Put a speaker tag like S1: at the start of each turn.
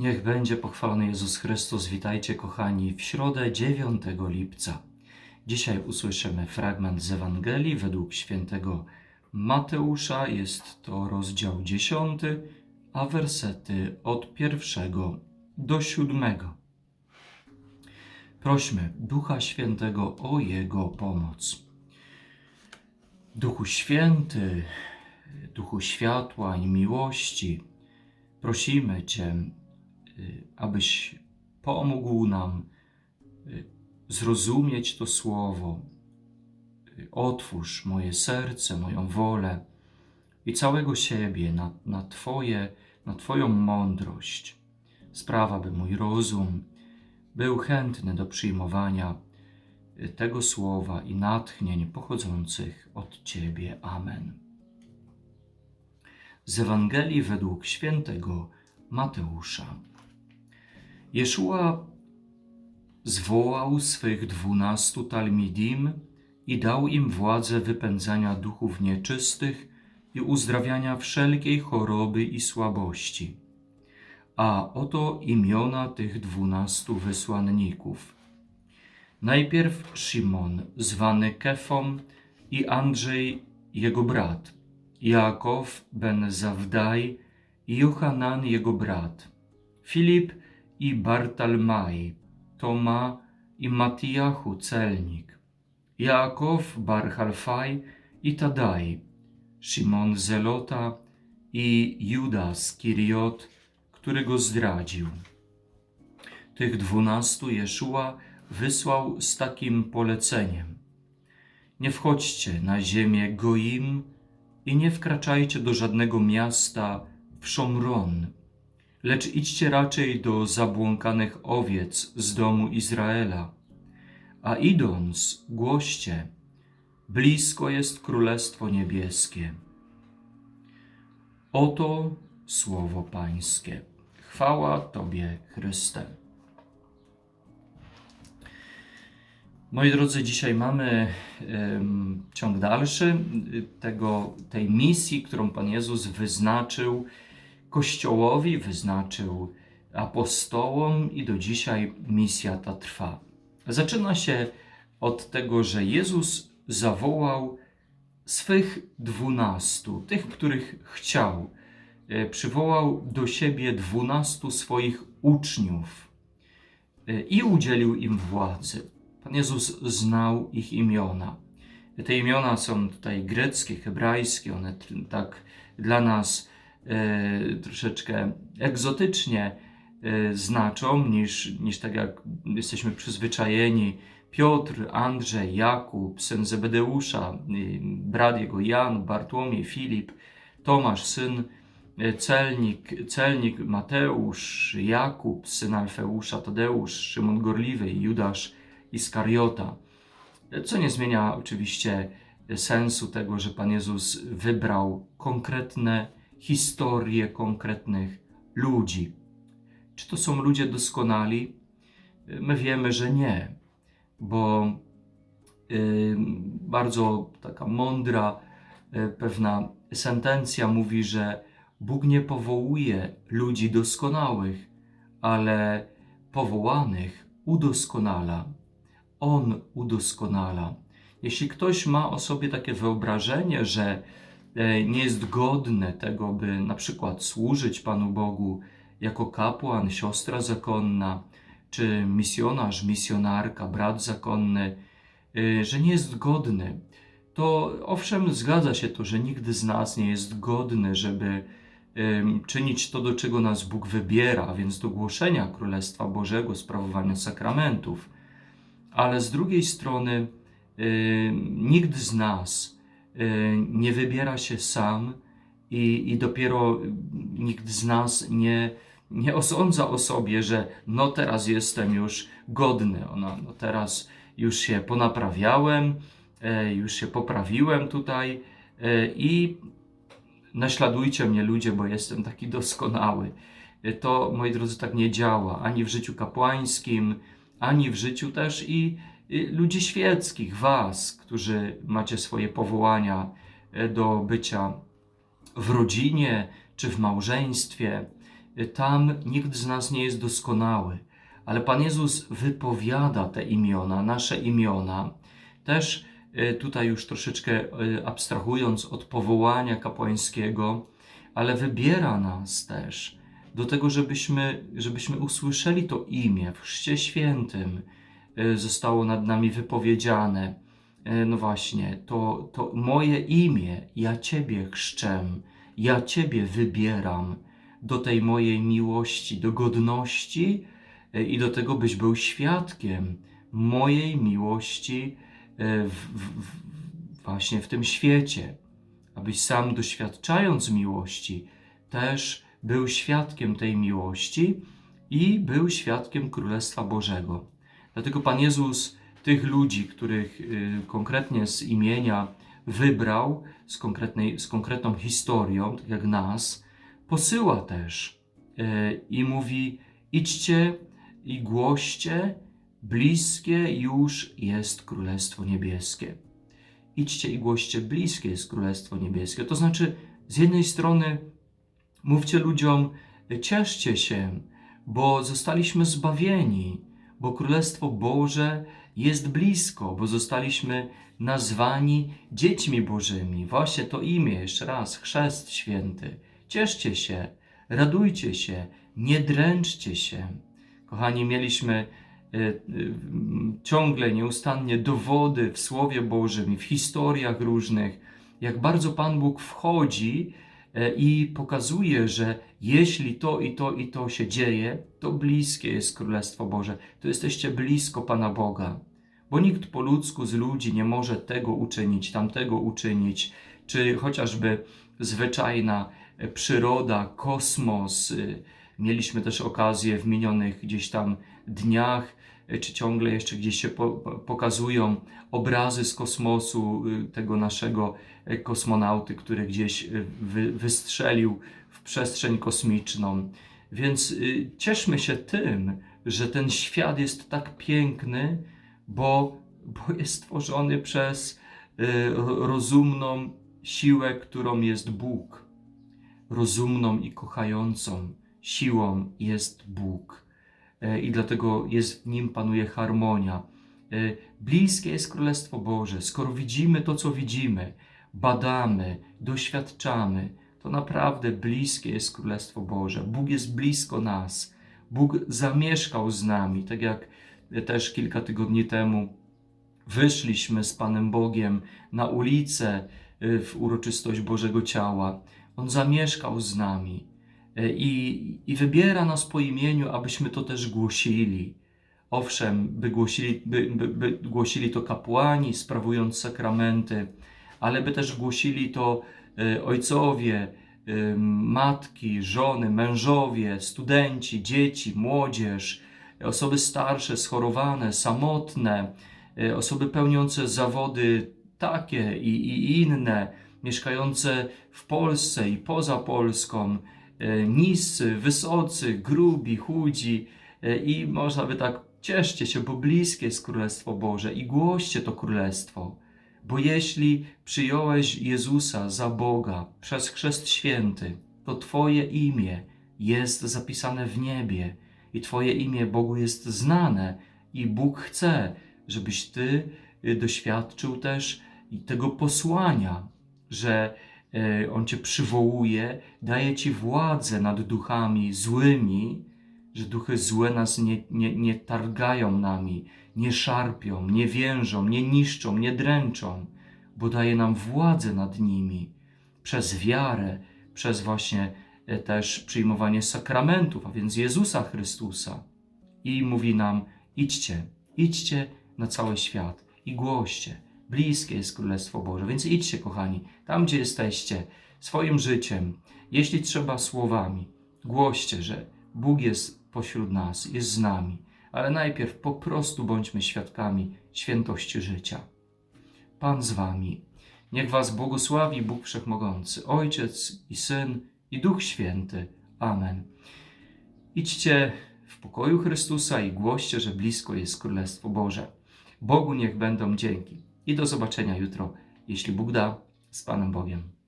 S1: Niech będzie pochwalony Jezus Chrystus. Witajcie, kochani, w środę 9 lipca. Dzisiaj usłyszymy fragment z Ewangelii według świętego Mateusza. Jest to rozdział 10, a wersety od pierwszego do siódmego. Prośmy Ducha Świętego o Jego pomoc. Duchu Święty, Duchu światła i miłości, prosimy Cię, abyś pomógł nam y, zrozumieć to słowo. Y, Otwórz moje serce, moją wolę i całego siebie na, na Twoje, na Twoją mądrość. Sprawa, by mój rozum był chętny do przyjmowania y, tego słowa i natchnień pochodzących od Ciebie. Amen. Z Ewangelii według świętego Mateusza. Jeszua zwołał swych dwunastu talmidim i dał im władzę wypędzania duchów nieczystych i uzdrawiania wszelkiej choroby i słabości. A oto imiona tych dwunastu wysłanników. Najpierw Szymon, zwany Kefą, i Andrzej, jego brat, Jakow ben Zawdaj i Johanan, jego brat, Filip i Bartalmaj, Toma i Matijachu, celnik, Jakow, Barchalfaj i Tadaj, Szymon Zelota i Judas Kiriot, który go zdradził. Tych dwunastu Jeszua wysłał z takim poleceniem. Nie wchodźcie na ziemię Goim i nie wkraczajcie do żadnego miasta w Szomron, lecz idźcie raczej do zabłąkanych owiec z domu Izraela. A idąc, głoście, blisko jest Królestwo Niebieskie. Oto słowo Pańskie. Chwała Tobie, Chryste. Moi drodzy, dzisiaj mamy em, ciąg dalszy tego, tej misji, którą Pan Jezus wyznaczył Kościołowi, wyznaczył apostołom i do dzisiaj misja ta trwa. Zaczyna się od tego, że Jezus zawołał swych dwunastu, tych, których chciał. E, Przywołał do siebie dwunastu swoich uczniów e, i udzielił im władzy. Pan Jezus znał ich imiona. Te imiona są tutaj greckie, hebrajskie, one tak dla nas troszeczkę egzotycznie e, znaczą, niż, niż tak jak jesteśmy przyzwyczajeni. Piotr, Andrzej, Jakub, syn Zebedeusza, brat jego Jan, Bartłomiej, Filip, Tomasz, syn e, celnik, celnik Mateusz, Jakub, syn Alfeusza, Tadeusz, Szymon Gorliwy Judasz Iskariota. Co nie zmienia oczywiście sensu tego, że Pan Jezus wybrał konkretne historie konkretnych ludzi. Czy to są ludzie doskonali? My wiemy, że nie, bo y, bardzo taka mądra, y, pewna sentencja mówi, że Bóg nie powołuje ludzi doskonałych, ale powołanych udoskonala. On udoskonala. Jeśli ktoś ma o sobie takie wyobrażenie, że nie jest godny tego, by na przykład służyć Panu Bogu jako kapłan, siostra zakonna, czy misjonarz, misjonarka, brat zakonny, y, że nie jest godny, to owszem, zgadza się to, że nigdy z nas nie jest godny, żeby ym, czynić to, do czego nas Bóg wybiera, a więc do głoszenia Królestwa Bożego, sprawowania sakramentów. Ale z drugiej strony, nikt z nas nie wybiera się sam i, i dopiero nikt z nas nie, nie osądza o sobie, że no teraz jestem już godny, no, no teraz już się ponaprawiałem, e, już się poprawiłem tutaj e, i naśladujcie mnie ludzie, bo jestem taki doskonały. To, moi drodzy, tak nie działa ani w życiu kapłańskim, ani w życiu też i ludzi świeckich, was, którzy macie swoje powołania e, do bycia w rodzinie czy w małżeństwie. y, tam nikt z nas nie jest doskonały, ale Pan Jezus wypowiada te imiona, nasze imiona, też y, tutaj już troszeczkę y, abstrahując od powołania kapłańskiego, ale wybiera nas też do tego, żebyśmy, żebyśmy usłyszeli to imię w Chrzcie Świętym. Y, Zostało nad nami wypowiedziane. Y, No właśnie, to, to moje imię, ja Ciebie chrzczę, ja Ciebie wybieram do tej mojej miłości, do godności y, i do tego, byś był świadkiem mojej miłości w, w, właśnie w tym świecie. Abyś sam doświadczając miłości, też był świadkiem tej miłości i był świadkiem Królestwa Bożego. Dlatego Pan Jezus tych ludzi, których y, konkretnie z imienia wybrał, z, konkretnej, z konkretną historią, tak jak nas, posyła też y, i mówi: idźcie i głoście, bliskie już jest Królestwo Niebieskie. Idźcie i głoście, bliskie jest Królestwo Niebieskie. To znaczy, z jednej strony mówcie ludziom, cieszcie się, bo zostaliśmy zbawieni, bo Królestwo Boże jest blisko, bo zostaliśmy nazwani dziećmi Bożymi. Właśnie to imię, jeszcze raz, Chrzest Święty. Cieszcie się, radujcie się, nie dręczcie się. Kochani, mieliśmy e, e, ciągle, nieustannie dowody w Słowie Bożym i w historiach różnych, jak bardzo Pan Bóg wchodzi i pokazuje, że jeśli to i to i to się dzieje, to bliskie jest Królestwo Boże. To jesteście blisko Pana Boga. Bo nikt po ludzku z ludzi nie może tego uczynić, tamtego uczynić, czy chociażby zwyczajna e, przyroda, kosmos. y, Mieliśmy też okazję w minionych gdzieś tam dniach, czy ciągle jeszcze gdzieś się po, po, pokazują obrazy z kosmosu y, tego naszego y, kosmonauty, który gdzieś y, wy, wystrzelił w przestrzeń kosmiczną. Więc y, cieszmy się tym, że ten świat jest tak piękny, bo, bo jest stworzony przez y, rozumną siłę, którą jest Bóg. Rozumną i kochającą siłą jest Bóg. E, I dlatego jest w nim panuje harmonia. E, Bliskie jest Królestwo Boże. Skoro widzimy to, co widzimy, badamy, doświadczamy, to naprawdę bliskie jest Królestwo Boże. Bóg jest blisko nas. Bóg zamieszkał z nami, tak jak też kilka tygodni temu wyszliśmy z Panem Bogiem na ulicę y, w uroczystość Bożego Ciała. On zamieszkał z nami i, i wybiera nas po imieniu, abyśmy to też głosili. Owszem, by głosili, by, by, by głosili to kapłani, sprawując sakramenty, ale by też głosili to y, ojcowie, y, matki, żony, mężowie, studenci, dzieci, młodzież, osoby starsze, schorowane, samotne, osoby pełniące zawody takie i, i inne, mieszkające w Polsce i poza Polską, niscy, wysocy, grubi, chudzi y, i można by tak, cieszcie się, bo bliskie jest Królestwo Boże i głoście to Królestwo. Bo jeśli przyjąłeś Jezusa za Boga przez Chrzest Święty, to Twoje imię jest zapisane w niebie i Twoje imię Bogu jest znane i Bóg chce, żebyś Ty y, doświadczył też tego posłania, że On Cię przywołuje, daje Ci władzę nad duchami złymi, że duchy złe nas nie, nie, nie targają nami, nie szarpią, nie więżą, nie niszczą, nie dręczą, bo daje nam władzę nad nimi przez wiarę, przez właśnie e, też przyjmowanie sakramentów, a więc Jezusa Chrystusa. I mówi nam: idźcie, idźcie na cały świat i głoście. Bliskie jest Królestwo Boże, więc idźcie, kochani, tam gdzie jesteście, swoim życiem, jeśli trzeba słowami, głoście, że Bóg jest pośród nas, jest z nami, ale najpierw po prostu bądźmy świadkami świętości życia. Pan z wami. Niech was błogosławi Bóg Wszechmogący, Ojciec i Syn i Duch Święty. Amen. Idźcie w pokoju Chrystusa i głoście, że blisko jest Królestwo Boże. Bogu niech będą dzięki. I do zobaczenia jutro, jeśli Bóg da, z Panem Bogiem.